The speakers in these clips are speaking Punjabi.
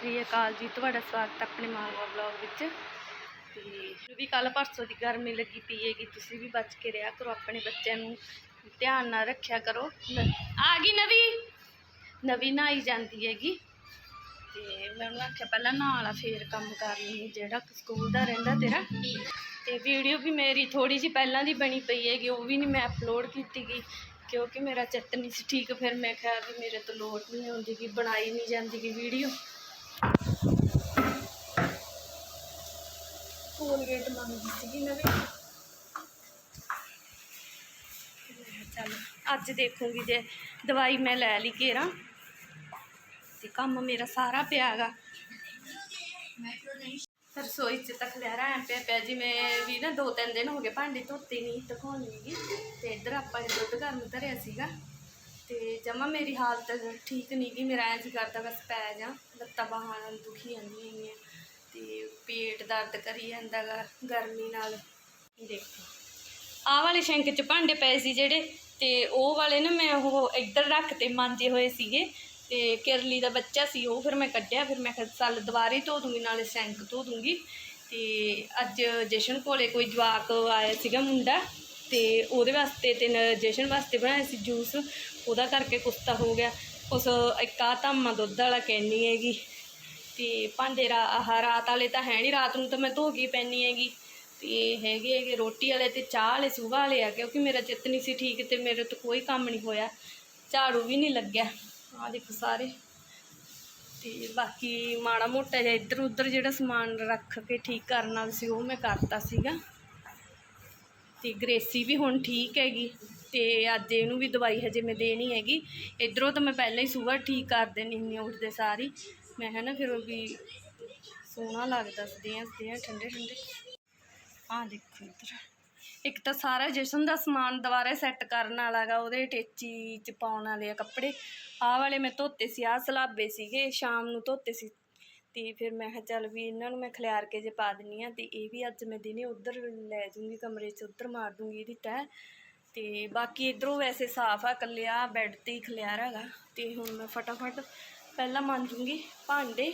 ਸ੍ਰੀ ਅਕਾਲ ਜੀ, ਤੁਹਾਡਾ ਸਵਾਗਤ ਆਪਣੇ ਮਾਲਵਾ ਬਲੌਗ ਵਿੱਚ। ਤੇ ਵੀ ਕੱਲ ਪਰਸੋਂ ਦੀ ਗਰਮੀ ਲੱਗੀ ਪਈ ਹੈਗੀ, ਤੁਸੀਂ ਵੀ ਬਚ ਕੇ ਰਿਹਾ ਕਰੋ, ਆਪਣੇ ਬੱਚਿਆਂ ਨੂੰ ਧਿਆਨ ਨਾਲ ਰੱਖਿਆ ਕਰੋ। ਆ ਗਈ ਨਵੀਂ? ਨਵੀਂ ਨਹਾਈ ਜਾਂਦੀ ਹੈਗੀ। ਤੇ ਮੈਂ ਉਹਨੂੰ ਆਖਿਆ, ਪਹਿਲਾਂ ਨਹਾ ਲਾ ਫੇਰ ਕੰਮ ਕਰ ਲਈ ਜਿਹੜਾ ਸਕੂਲ ਦਾ ਰਹਿੰਦਾ ਤੇਰਾ। ਤੇ ਵੀਡੀਓ ਵੀ ਮੇਰੀ ਥੋੜੀ ਜਿਹੀ ਪਹਿਲਾਂ ਦੀ ਬਣੀ ਪਈ ਹੈਗੀ, ਉਹ ਵੀ ਨਹੀਂ ਮੈਂ ਅਪਲੋਡ ਕੀਤੀ ਗਈ। ਕਿਉਂਕਿ ਮੇਰਾ ਚਿੱਤ ਨਹੀਂ ਸੀ ਠੀਕ, ਫਿਰ ਮੈਂ ਕਿਹਾ ਵੀ ਮੇਰੇ ਤੋਂ ਲੋੜ ਨਹੀਂ ਆਉਂਦੀ ਕਿ ਬਣਾਈ ਨਹੀਂ ਜਾਂਦੀ ਕਿ ਵੀਡੀਓ। ਕੋਲਗੇਟ ਮੰਗਦੀ ਸੀਗੀ ਨਵੀਂ ਚੱਲ, ਅੱਜ ਦੇਖੂੰਗੀ ਜੇ ਦਵਾਈ ਮੈਂ ਲੈ ਲਈ ਘੇਰਾ। ਤੇ ਕੰਮ ਮੇਰਾ ਸਾਰਾ ਪਿਆ ਗਾ ਰਸੋਈ ਚ ਤਾਂ ਖਲਿਆਰਾ ਐ ਪਿਆ ਪਿਆ, ਜਿਵੇਂ ਵੀ ਨਾ ਦੋ ਤਿੰਨ ਦਿਨ ਹੋ ਗਏ ਭਾਂਡੇ ਧੋਤੇ ਨਹੀਂ ਦਿਖਾਉਣੀ ਹੈਗੀ ਤੇ ਇੱਧਰ ਆਪਾਂ ਨੇ ਦੁੱਧ ਗਰਮ ਧਰਿਆ ਸੀਗਾ। ਤੇ ਜਮਾ ਮੇਰੀ ਹਾਲਤ ਠੀਕ ਨਹੀਂ ਗੀ, ਮੇਰਾ ਐਂ ਜੀ ਕਰਦਾ ਬਸ ਪੈ ਜਾ। ਲੱਤਾਂ ਬਾਹਾਂ ਨਾਲ ਦੁਖੀ ਜਾਂਦੀਆਂ ਹੈਗੀਆਂ ਤੇ ਪੇਟ ਦਰਦ ਕਰੀ ਜਾਂਦਾ ਗਾ ਗਰਮੀ ਨਾਲ। ਦੇਖੋ, ਆਹ ਵਾਲੇ ਸ਼ੈਂਕ ਚ ਭਾਂਡੇ ਪਏ ਸੀ ਜਿਹੜੇ ਤੇ ਉਹ ਵਾਲੇ ਨਾ ਮੈਂ ਉਹ ਇੱਧਰ ਰੱਖ ਤੇ ਮਾਂਜੇ ਹੋਏ ਸੀਗੇ ਤੇ ਕਿਰਲੀ ਦਾ ਬੱਚਾ ਸੀ ਉਹ ਫਿਰ ਮੈਂ ਕੱਢਿਆ, ਫਿਰ ਮੈਂ ਕਿਹਾ ਚੱਲ ਦੁਬਾਰੇ ਧੋ ਦੂੰਗੀ, ਨਾਲੇ ਸ਼ੈਂਕ ਧੋ ਦੂੰਗੀ। ਤੇ ਅੱਜ ਜਸ਼ਨ ਕੋਲੇ ਕੋਈ ਜਵਾਕ ਆਇਆ ਸੀਗਾ ਮੁੰਡਾ ਤੇ ਉਹਦੇ ਵਾਸਤੇ ਤੇ ਜਸ਼ਨ ਵਾਸਤੇ ਬਣਾਇਆ ਸੀ ਜੂਸ। ਉਹਦਾ ਕਰਕੇ ਕੁਸਤਾ ਹੋ ਗਿਆ। ਉਸ ਇੱਕ ਆਹ ਧਾਮਾ ਦੁੱਧ ਵਾਲਾ ਕੈਨੀ ਹੈਗੀ। ਤੇ ਭਾਂਡੇ ਰਾ ਆਹ ਰਾਤ ਵਾਲੇ ਤਾਂ ਹੈ ਨਹੀਂ, ਰਾਤ ਨੂੰ ਤਾਂ ਮੈਂ ਧੋ ਕੇ ਪੈਣੀ ਹੈਗੀ। ਤੇ ਹੈਗੇ ਹੈਗੇ ਰੋਟੀ ਵਾਲੇ ਤੇ ਚਾਹ ਵਾਲੇ ਸੁਬਾਹ ਵਾਲੇ ਆ, ਕਿਉਂਕਿ ਮੇਰਾ ਚਿੱਤ ਨਹੀਂ ਸੀ ਠੀਕ ਤੇ ਮੇਰੇ ਤੋਂ ਕੋਈ ਕੰਮ ਨਹੀਂ ਹੋਇਆ। ਝਾੜੂ ਵੀ ਨਹੀਂ ਲੱਗਿਆ। ਆ ਦੇਖੋ ਸਾਰੇ। ਤੇ ਬਾਕੀ ਮਾੜਾ ਮੋਟਾ ਜਿਹਾ ਇੱਧਰ ਉੱਧਰ ਜਿਹੜਾ ਸਮਾਨ ਰੱਖ ਕੇ ਠੀਕ ਕਰਨਾ ਸੀ, ਉਹ ਮੈਂ ਕਰਤਾ ਸੀਗਾ। ਤੇ ਗ੍ਰੇਸੀ ਵੀ ਹੁਣ ਠੀਕ ਹੈਗੀ ਤੇ ਅੱਜ ਇਹਨੂੰ ਵੀ ਦਵਾਈ ਹਜੇ ਮੈਂ ਦੇਣੀ ਹੈਗੀ। ਇਧਰੋਂ ਤਾਂ ਮੈਂ ਪਹਿਲਾਂ ਹੀ ਸਵੇਰ ਠੀਕ ਕਰ ਦੇਣੀ ਹੁੰਦੀ ਹਾਂ ਉੱਠਦੇ ਸਾਰੀ ਮੈਂ ਹੈ ਨਾ ਫਿਰ ਉਹ ਵੀ ਸੋਹਣਾ ਲੱਗਦਾ, ਸਦੀਆਂ ਸਦੀਆਂ, ਠੰਡੇ ਠੰਡੇ। ਆਹ ਦੇਖੋ ਇੱਧਰ। ਇੱਕ ਤਾਂ ਸਾਰਾ ਜਸ਼ਨ ਦਾ ਸਮਾਨ ਦੁਬਾਰਾ ਸੈੱਟ ਕਰਨ ਵਾਲਾ ਗਾ, ਉਹਦੇ ਟੇਚੀ ਚ ਪਾਉਣ ਵਾਲੇ ਆ ਕੱਪੜੇ। ਆਹ ਵਾਲੇ ਮੈਂ ਧੋਤੇ ਸੀ, ਆਹ ਸਲਾਬੇ ਸੀਗੇ, ਸ਼ਾਮ ਨੂੰ ਧੋਤੇ ਸੀ। ਤੇ ਫਿਰ ਮੈਂ ਕਿਹਾ ਚੱਲ ਵੀ ਇਹਨਾਂ ਨੂੰ ਮੈਂ ਖਿਲਾਰ ਕੇ ਜੇ ਪਾ ਦਿੰਨੀ ਆ, ਤੇ ਇਹ ਵੀ ਅੱਜ ਮੈਂ ਦਿਨੇ ਉੱਧਰ ਲੈ ਜੂੰਗੀ ਕਮਰੇ 'ਚ, ਉੱਧਰ ਮਾਰ ਦੂੰਗੀ ਇਹਦੀ ਤੈਅ ਤੇ ਬਾਕੀ ਇਧਰੋਂ ਵੈਸੇ ਸਾਫ਼ ਆ ਇਕੱਲੇ ਬੈੱਡ ਤੇ ਹੀ ਖਲਿਆਰਾ ਹੈਗਾ। ਤੇ ਹੁਣ ਮੈਂ ਫਟਾਫਟ ਪਹਿਲਾਂ ਮਾਂਜੂੰਗੀ ਭਾਂਡੇ।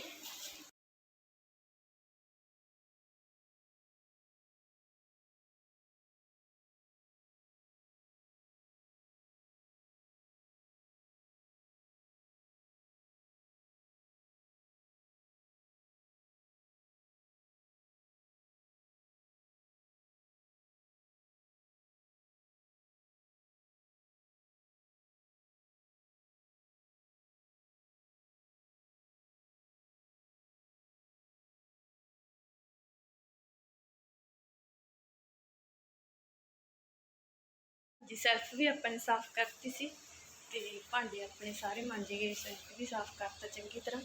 ਜੀ ਸੈਲਫ ਵੀ ਆਪਾਂ ਨੇ ਸਾਫ਼ ਕਰਤੀ ਸੀ ਤੇ ਭਾਂਡੇ ਆਪਣੇ ਸਾਰੇ ਮਾਂਜੇ ਗਏ, ਸੈਲਫ ਵੀ ਸਾਫ਼ ਕਰਤਾ ਚੰਗੀ ਤਰ੍ਹਾਂ।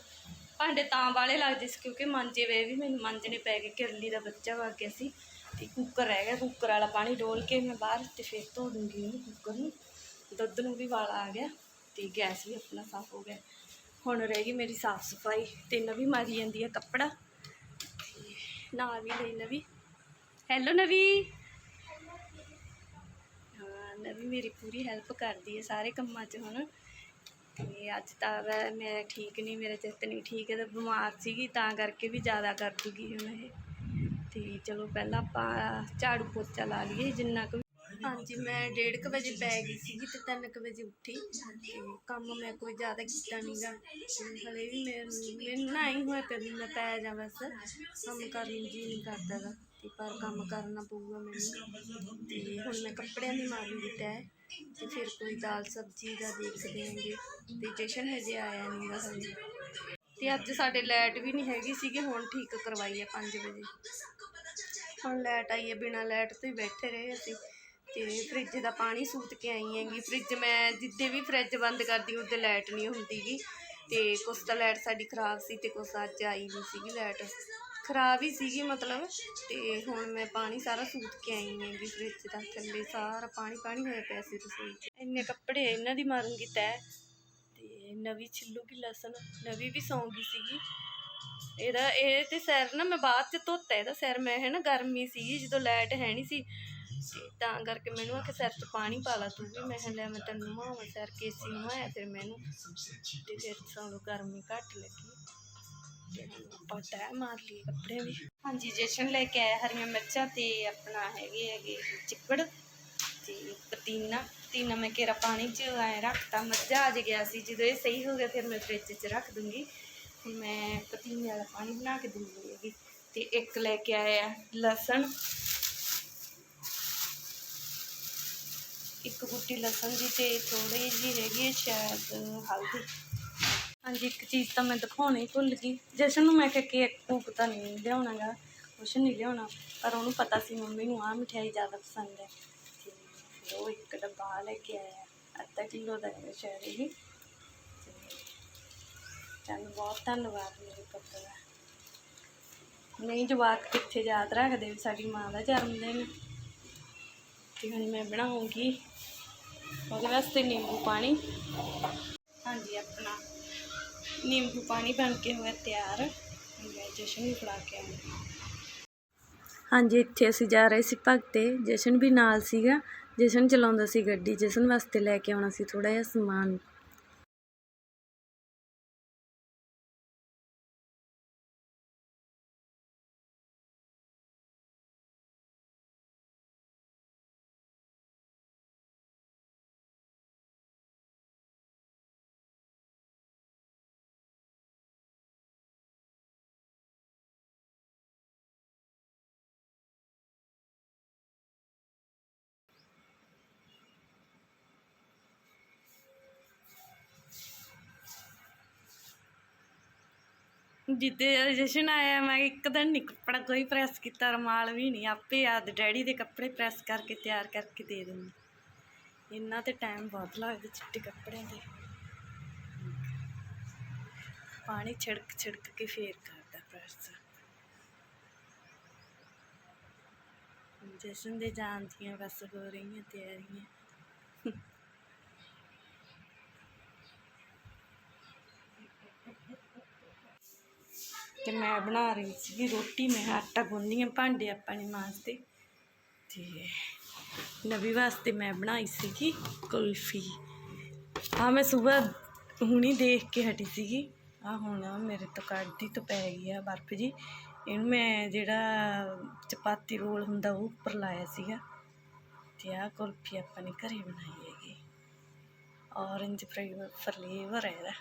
ਭਾਂਡੇ ਤਾਂ ਵਾਲੇ ਲੱਗਦੇ ਸੀ ਕਿਉਂਕਿ ਮਾਂਜੇ ਵੇ ਵੀ ਮੈਨੂੰ ਮਾਂਜਣੇ ਪੈ ਗਏ, ਕਿਰਲੀ ਦਾ ਬੱਚਾ ਵਾ ਗਿਆ ਸੀ ਤੇ ਕੁੱਕਰ ਰਹਿ ਗਿਆ, ਕੁੱਕਰ ਵਾਲਾ ਪਾਣੀ ਡੋਲ ਕੇ ਮੈਂ ਬਾਹਰ ਤੇ ਫਿਰ ਧੋ ਦੂੰਗੀ ਉਹਨੂੰ ਕੁੱਕਰ ਨੂੰ। ਦੁੱਧ ਨੂੰ ਵੀ ਵਾਲਾ ਆ ਗਿਆ ਤੇ ਗੈਸ ਵੀ ਆਪਣਾ ਸਾਫ਼ ਹੋ ਗਿਆ। ਹੁਣ ਰਹਿ ਗਈ ਮੇਰੀ ਸਾਫ਼ ਸਫ਼ਾਈ ਤੇ ਨਵੀਂ ਮਾਰੀ ਜਾਂਦੀ ਹੈ ਕੱਪੜਾ ਤੇ ਨਾਲ ਵੀ ਲਈ ਨਵੀਂ। ਹੈਲੋ ਨਵੀਂ। ਹਾਂ ਨਵੀਂ ਮੇਰੀ ਪੂਰੀ ਹੈਲਪ ਕਰਦੀ ਹੈ ਸਾਰੇ ਕੰਮਾਂ 'ਚ ਹੁਣ। ਤੇ ਅੱਜ ਤਾਂ ਵੈ- ਮੈਂ ਠੀਕ ਨਹੀਂ, ਮੇਰਾ ਚਿੱਤ ਨਹੀਂ ਠੀਕ ਹੈ ਤੇ ਬਿਮਾਰ ਸੀਗੀ, ਤਾਂ ਕਰਕੇ ਵੀ ਜ਼ਿਆਦਾ ਕਰ ਦੂਗੀ ਹੁਣ ਇਹ। ਤੇ ਚਲੋ ਪਹਿਲਾਂ ਆਪਾਂ ਝਾੜੂ ਪੋਚਾ ਲਾ ਲਈਏ, ਜਿੰਨਾ ਕੁ ਹਾਂਜੀ, ਮੈਂ 1:30 ਵਜੇ ਪੈ ਗਈ ਸੀਗੀ ਤੇ 3 ਵਜੇ ਉੱਠੀ। ਤੇ ਕੰਮ ਮੈਂ ਕੋਈ ਜ਼ਿਆਦਾ ਕੀਤਾ ਨਹੀਂਗਾ ਹਲੇ ਵੀ ਮੈਂ ਮੈਨੂੰ ਨਾ ਹੀ ਹੋਇਆ ਕਦੀ ਮੈਂ ਪੈ ਜਾ ਬਸ। ਕੰਮ ਕਰਨ ਜੀ ਨਹੀਂ ਕਰਦਾ ਤੇ ਪਰ ਕੰਮ ਕਰਨਾ ਪਊਗਾ ਮੈਨੂੰ। ਤੇ ਹੁਣ ਮੈਂ ਕੱਪੜਿਆਂ ਦੀ ਮਾਰਨ ਦਿੱਤਾ ਹੈ ਤੇ ਫਿਰ ਕੋਈ ਦਾਲ ਸਬਜ਼ੀ ਦਾ ਦੇਖਦੇ ਆਂਗੇ ਤੇ ਜਸ਼ਨ ਹਜੇ ਆਇਆ ਨਹੀਂ ਗਾ ਹਜੇ। ਤੇ ਅੱਜ ਸਾਡੇ ਲਾਈਟ ਵੀ ਨਹੀਂ ਹੈਗੀ ਸੀਗੀ, ਹੁਣ ਠੀਕ ਕਰਵਾਈ ਹੈ 5 ਵਜੇ। ਹੁਣ ਲਾਈਟ ਆਈ ਹੈ ਬਿਨਾਂ ਲਾਈਟ ਤੋਂ ਹੀ ਬੈਠੇ ਰਹੇ ਅਸੀਂ। ਤੇ ਫ੍ਰਿਜ ਦਾ ਪਾਣੀ ਸੂਤ ਕੇ ਆਈ ਹੈਗੀ। ਫ੍ਰਿਜ ਮੈਂ ਜਿੱਦੇ ਵੀ ਫ੍ਰਿਜ ਬੰਦ ਕਰਦੀ ਉਹਦੇ ਲਾਈਟ ਨਹੀਂ ਹੁੰਦੀਗੀ ਤੇ ਕੁਛ ਤਾਂ ਲਾਈਟ ਸਾਡੀ ਖਰਾਬ ਸੀ ਤੇ ਕੁਛ ਅੱਜ ਆਈ ਨਹੀਂ ਸੀਗੀ ਲਾਈਟ। ਖਰਾਬ ਹੀ ਸੀਗੀ ਮਤਲਬ ਤੇ ਹੁਣ ਮੈਂ ਪਾਣੀ ਸਾਰਾ ਸੂਤ ਕੇ ਆਈ ਹਾਂ ਹੈਗੀ ਫ੍ਰਿਜ ਦਾ ਥੱਲੇ ਸਾਰਾ ਪਾਣੀ ਪਾਣੀ ਹੋਇਆ ਪਿਆ ਸੀ ਰਸੋਈ 'ਚ। ਇੰਨੇ ਕੱਪੜੇ ਇਹਨਾਂ ਦੀ ਮਾਰੂੰਗੀ ਤੈਅ ਤੇ ਨਵੀਂ ਛਿੱਲੂਗੀ ਲਸਣ, ਨਵੀਂ ਵੀ ਸੌਂਗੀ ਸੀਗੀ। ਇਹਦਾ ਇਹ ਤੇ ਸਿਰ ਨਾ ਮੈਂ ਬਾਅਦ ਚ ਧੋਤਾ ਇਹਦਾ ਸਿਰ, ਮੈਂ ਹੈ ਨਾ ਗਰਮੀ ਸੀਗੀ ਜਦੋਂ ਲਾਈਟ ਹੈ ਨਹੀਂ ਸੀ। ਤੇ ਤਾਂ ਕਰਕੇ ਮੈਨੂੰ ਆਖਿਆ ਸਿਰ 'ਚ ਪਾਣੀ ਪਾ ਲਾ ਤੂੰ ਵੀ। ਮੈਂ ਕਿਹਾ ਲੈ ਮੈਂ ਤੈਨੂੰ ਨਵਾਵਾਂ ਸਿਰ ਕੇਸੀ ਨਵਾਇਆ ਫਿਰ ਮੈਨੂੰ। ਤੇ ਫਿਰ ਸਾਨੂੰ ਗਰਮੀ ਘੱਟ ਲੱਗੀ। ਆਪਾਂ ਤੈਅ ਮਾਰ ਲਈ ਕੱਪੜੇ ਵੀ। ਹਾਂਜੀ, ਜਸ਼ਨ ਲੈ ਕੇ ਆਇਆ ਹਰੀਆਂ ਮਿਰਚਾਂ ਤੇ ਆਪਣਾ ਹੈਗੇ ਹੈਗੇ ਚਿੱਪੜ ਤੇ ਪਤੀਨਾ ਪਤੀਨਾ ਮੈਂ ਕੇਰਾ ਪਾਣੀ 'ਚ ਐ ਰੱਖਤਾ। ਮੱਝਾ ਅੱਜ ਗਿਆ ਸੀ, ਜਦੋਂ ਇਹ ਸਹੀ ਹੋ ਗਿਆ ਫਿਰ ਮੈਂ ਫ੍ਰਿਜ 'ਚ ਰੱਖ ਦੂੰਗੀ। ਹੁਣ ਮੈਂ ਪਤੀਨੇ ਵਾਲਾ ਪਾਣੀ ਬਣਾ ਕੇ ਦੂੰਗੀ ਹੈਗੀ। ਤੇ ਇੱਕ ਲੈ ਕੇ ਆਇਆ ਲਸਣ। ਇੱਕ ਗੁੱਟੀ ਲਸਣ ਦੀ ਤੇ ਥੋੜੀ ਜਿਹੀ ਹੈਗੀ ਸ਼ਾਇਦ ਹਲਦੀ। ਹਾਂਜੀ, ਇੱਕ ਚੀਜ਼ ਤਾਂ ਮੈਂ ਦਿਖਾਉਣੀ ਭੁੱਲ ਗਈ। ਜਸ਼ਨ ਨੂੰ ਮੈਂ ਕਿਹਾ ਕੇਕ ਕੂਕ ਤਾਂ ਨਹੀਂ ਲਿਆਉਣਾਗਾ, ਕੁਛ ਨਹੀਂ ਲਿਆਉਣਾ, ਪਰ ਉਹਨੂੰ ਪਤਾ ਸੀ ਮੰਮੀ ਨੂੰ ਆਹ ਮਠਿਆਈ ਜ਼ਿਆਦਾ ਪਸੰਦ ਹੈ। ਤੇ ਉਹ ਇੱਕ ਡੱਬਾ ਲੈ ਕੇ ਆਇਆ, ਅੱਧਾ ਕਿਲੋ ਦਾ ਹੈ ਸ਼ਾਇਦ ਇਹ। ਤੁਹਾਨੂੰ ਬਹੁਤ ਧੰਨਵਾਦ ਮੇਰੇ ਪੁੱਤ ਦਾ। ਨਹੀਂ, ਜਵਾਕ ਕਿੱਥੇ ਯਾਦ ਰੱਖਦੇ ਵੀ ਸਾਡੀ ਮਾਂ ਦਾ ਜਨਮ ਦਿਨ। ਤੇ ਹੁਣ ਮੈਂ ਬਣਾਉਂਗੀ। ਉਹਦੇ ਵਾਸਤੇ ਨਿੰਬੂ ਪਾਣੀ। ਨਿੰਬੂ ਪਾਣੀ ਬਣ ਕੇ ਹੋਇਆ ਤਿਆਰ। ਮੈਂ ਜਸ਼ਨ ਨੂੰ ਫੜਾ ਕੇ ਆਉਂਗੀ ਹਾਂਜੀ, ਇੱਥੇ ਅਸੀਂ ਜਾ ਰਹੇ ਸੀ ਭਗਤੇ ਜਸ਼ਨ ਵੀ ਨਾਲ ਸੀਗਾ। ਜਸ਼ਨ ਚਲਾਉਂਦਾ ਸੀ ਗੱਡੀ। ਜਸ਼ਨ ਵਾਸਤੇ ਲੈ ਕੇ ਆਉਣਾ ਸੀ ਥੋੜਾ ਜਿਹਾ ਸਮਾਨ। ਜਿੱਦੇ ਜਸ਼ਨ ਆਇਆ, ਮੈਂ ਇੱਕ ਦਿਨ ਨਹੀਂ ਕੱਪੜਾ ਕੋਈ ਪ੍ਰੈਸ ਕੀਤਾ, ਰਮਾਲ ਵੀ ਨਹੀਂ ਆਪੇ ਆਦ ਡੈਡੀ ਦੇ ਕੱਪੜੇ ਪ੍ਰੈਸ ਕਰਕੇ ਤਿਆਰ ਕਰਕੇ ਦੇ ਦਿੰਦੀ। ਇੰਨਾ ਤੇ ਟਾਈਮ ਬਹੁਤ ਲੱਗਦਾ ਚਿੱਟੇ ਕੱਪੜਿਆਂ ਦੇ ਪਾਣੀ ਛਿੜਕ ਛਿੜਕ ਕੇ ਫੇਰ ਕਰਦਾ ਪ੍ਰੈਸ ਜਸ਼ਨ ਦੇ ਜਾਣ ਦੀਆਂ ਬਸ ਹੋ ਰਹੀਆਂ ਤਿਆਰੀਆਂ। ਤੇ ਮੈਂ ਬਣਾ ਰਹੀ ਸੀਗੀ ਰੋਟੀ, ਮੈਂ ਆਟਾ ਗੁੰਨ੍ਹਦੀ ਹਾਂ ਭਾਂਡੇ ਆਪਾਂ ਨੇ ਮਾਂਜਦੇ ਤੇ ਨਵੀ ਵਾਸਤੇ ਮੈਂ ਬਣਾਈ ਸੀਗੀ ਕੁਲਫੀ। ਆ ਮੈਂ ਸਵੇਰ ਹੁਣੀ ਦੇਖ ਕੇ ਹਟੀ ਸੀਗੀ। ਆ ਹੁਣ ਮੇਰੇ ਤੋਂ ਕੱਢਦੀ ਤੋਂ ਪੈ ਗਈ ਆ ਬਰਫ ਜੀ। ਇਹਨੂੰ ਮੈਂ ਜਿਹੜਾ ਚਪਾਤੀ ਰੋਲ ਹੁੰਦਾ ਉਹ ਉੱਪਰ ਲਾਇਆ ਸੀਗਾ। ਤੇ ਆ ਕੁਲਫੀ ਆਪਾਂ ਨੇ ਘਰੇ ਬਣਾਈ ਹੈਗੀ। ਔਰੰਜ ਫਲੇਵਰ ਹੈ ਇਹਦਾ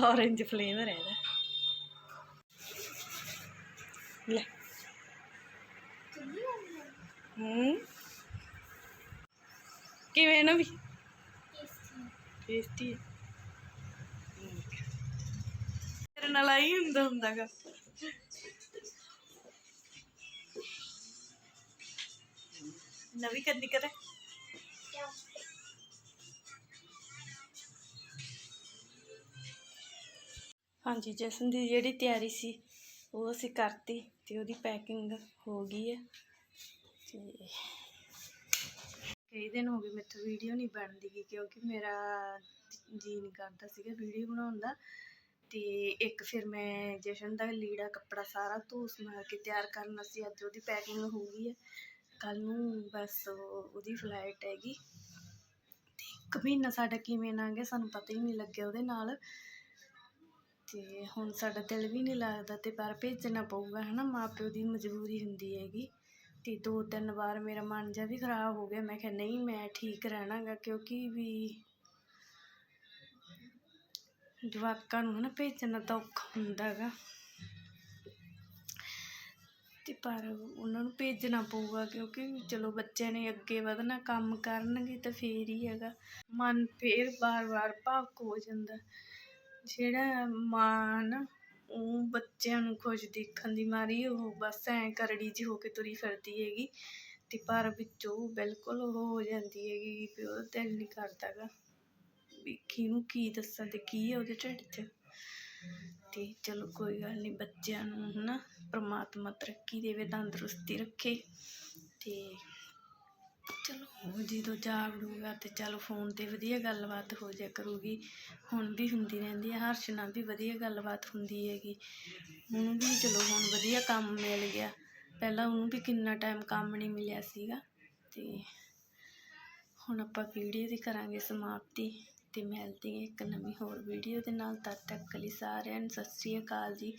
ਔਰੰਜ ਫਲੇਵਰ ਹੈ ਇਹਦਾ ਲੈ ਹੂੰ ਕਿਵੇਂ ਨਾ ਵੀ ਟੇਸਟੀ ਤੇਰੇ ਨਾਲ ਆਈ ਹੁੰਦਾ ਹੁੰਦਾਗਾ ਨਵੀਂ ਕਰਨੀ ਕਰੇ ਹਾਂਜੀ ਜਸਨ ਦੀ ਜਿਹੜੀ ਤਿਆਰੀ ਸੀ ਉਹ ਅਸੀਂ ਕਰਤੀ ਤੇ ਉਹਦੀ ਪੈਕਿੰਗ ਹੋ ਗਈ ਹੈ ਤੇ ਕਈ ਦਿਨ ਹੋ ਗਏ ਮੇਥੋਂ ਵੀਡੀਓ ਨਹੀਂ ਬਣਦੀ ਗੀ, ਕਿਉਂਕਿ ਮੇਰਾ ਜੀ ਨਹੀਂ ਕਰਦਾ ਸੀਗਾ ਵੀਡੀਓ ਬਣਾਉਣ ਦਾ। ਤੇ ਇੱਕ ਫਿਰ ਮੈਂ ਜਸ਼ਨ ਦਾ ਲੀੜਾ ਕੱਪੜਾ ਸਾਰਾ ਧੂਸ ਸਮਾ ਕੇ ਤਿਆਰ ਕਰਨਾ ਸੀ ਅੱਜ ਉਹਦੀ ਪੈਕਿੰਗ ਹੋ ਗਈ ਹੈ। ਕੱਲ ਨੂੰ ਬਸ ਉਹ- ਉਹਦੀ ਫਲਾਈਟ ਹੈਗੀ। ਤੇ ਇੱਕ ਮਹੀਨਾ ਸਾਡਾ ਕਿਵੇਂ ਲੰਘ ਗਿਆ ਸਾਨੂੰ ਪਤਾ ਹੀ ਨਹੀਂ ਲੱਗਿਆ ਉਹਦੇ ਨਾਲ। ਤੇ ਹੁਣ ਸਾਡਾ ਦਿਲ ਵੀ ਨਹੀਂ ਲੱਗਦਾ ਤੇ ਪਰ ਭੇਜਣਾ ਪਊਗਾ, ਹਨਾ? ਮਾਪਿਓ ਦੀ ਮਜਬੂਰੀ ਹੁੰਦੀ ਹੈਗੀ। ਤੇ ਦੋ ਤਿੰਨ ਵਾਰ ਮੇਰਾ ਮਨ ਜਿਹਾ ਵੀ ਖਰਾਬ ਹੋ ਗਿਆ। ਮੈਂ ਕਿਹਾ, ਨਹੀਂ, ਮੈਂ ਠੀਕ ਰਹਿਣਾਗਾ, ਕਿਉਂਕਿ ਵੀ ਜਵਾਕਾਂ ਨੂੰ, ਹਨਾ, ਭੇਜਣਾ ਤਾਂ ਔਖਾ ਹੁੰਦਾ ਗਾ ਤੇ ਪਰ ਉਹਨਾਂ ਨੂੰ ਭੇਜਣਾ ਪਊਗਾ, ਕਿਉਂਕਿ ਚਲੋ ਬੱਚਿਆਂ ਨੇ ਅੱਗੇ ਵਧਣਾ, ਕੰਮ ਕਰਨਗੇ ਤਾਂ ਫੇਰ ਹੀ ਹੈਗਾ। ਮਨ ਫੇਰ ਬਾਰ-ਬਾਰ ਭਾਵਕ ਹੋ ਜਾਂਦਾ। ਜਿਹੜਾ ਮਾਂ ਨਾ, ਉਹ ਬੱਚਿਆਂ ਨੂੰ ਖੁਸ਼ ਦੇਖਣ ਦੀ ਮਾਰੀ, ਉਹ ਬਸ ਐਂ ਕਰੜੀ ਜਿਹੀ ਹੋ ਕੇ ਤੁਰੀ ਫਿਰਦੀ ਹੈਗੀ ਤੇ ਪਰ ਵਿੱਚੋਂ ਬਿਲਕੁਲ ਉਹ ਹੋ ਜਾਂਦੀ ਹੈਗੀ ਵੀ ਉਹਦਾ ਦਿਲ ਨਹੀਂ ਕਰਦਾ ਗਾ। ਵੀ ਕਿਹਨੂੰ ਕੀ ਦੱਸਾਂ ਤੇ ਕੀ ਹੈ ਉਹਦੇ ਢਿੱਡ 'ਚ। ਤੇ ਚਲੋ ਕੋਈ ਗੱਲ ਨਹੀਂ ਬੱਚਿਆਂ ਨੂੰ ਹੈ ਨਾ ਪਰਮਾਤਮਾ ਤਰੱਕੀ ਦੇਵੇ, ਤੰਦਰੁਸਤੀ ਰੱਖੇ ਅਤੇ ਚਲੋ ਉਹ ਜਦੋਂ ਜਾਗੜੂਗਾ ਤੇ ਚਲੋ ਫੋਨ ਤੇ ਵਧੀਆ ਗੱਲਬਾਤ ਹੋ ਜਾ ਕਰੂਗੀ। ਹੁਣ ਵੀ ਹੁੰਦੀ ਰਹਿੰਦੀ ਹੈ ਹਰਸ਼ ਨਾਲ ਵੀ ਵਧੀਆ ਗੱਲਬਾਤ ਹੁੰਦੀ ਹੈਗੀ। ਉਹਨੂੰ ਵੀ ਚਲੋ ਹੁਣ ਵਧੀਆ ਕੰਮ ਮਿਲ ਗਿਆ। ਪਹਿਲਾਂ ਉਹਨੂੰ ਵੀ ਕਿੰਨਾ ਟਾਈਮ ਕੰਮ ਨਹੀਂ ਮਿਲਿਆ ਸੀਗਾ। ਤੇ ਹੁਣ ਆਪਾਂ ਵੀਡੀਓ ਦੀ ਕਰਾਂਗੇ ਸਮਾਪਤੀ। ਤੇ ਮਿਲਦੀ ਹਾਂ ਇੱਕ ਨਵੀਂ ਹੋਰ ਵੀਡੀਓ ਦੇ ਨਾਲ ਤਦ ਤੱਕ ਲਈ ਸਾਰਿਆਂ ਨੂੰ ਸਤਿ ਸ੍ਰੀ ਅਕਾਲ ਜੀ।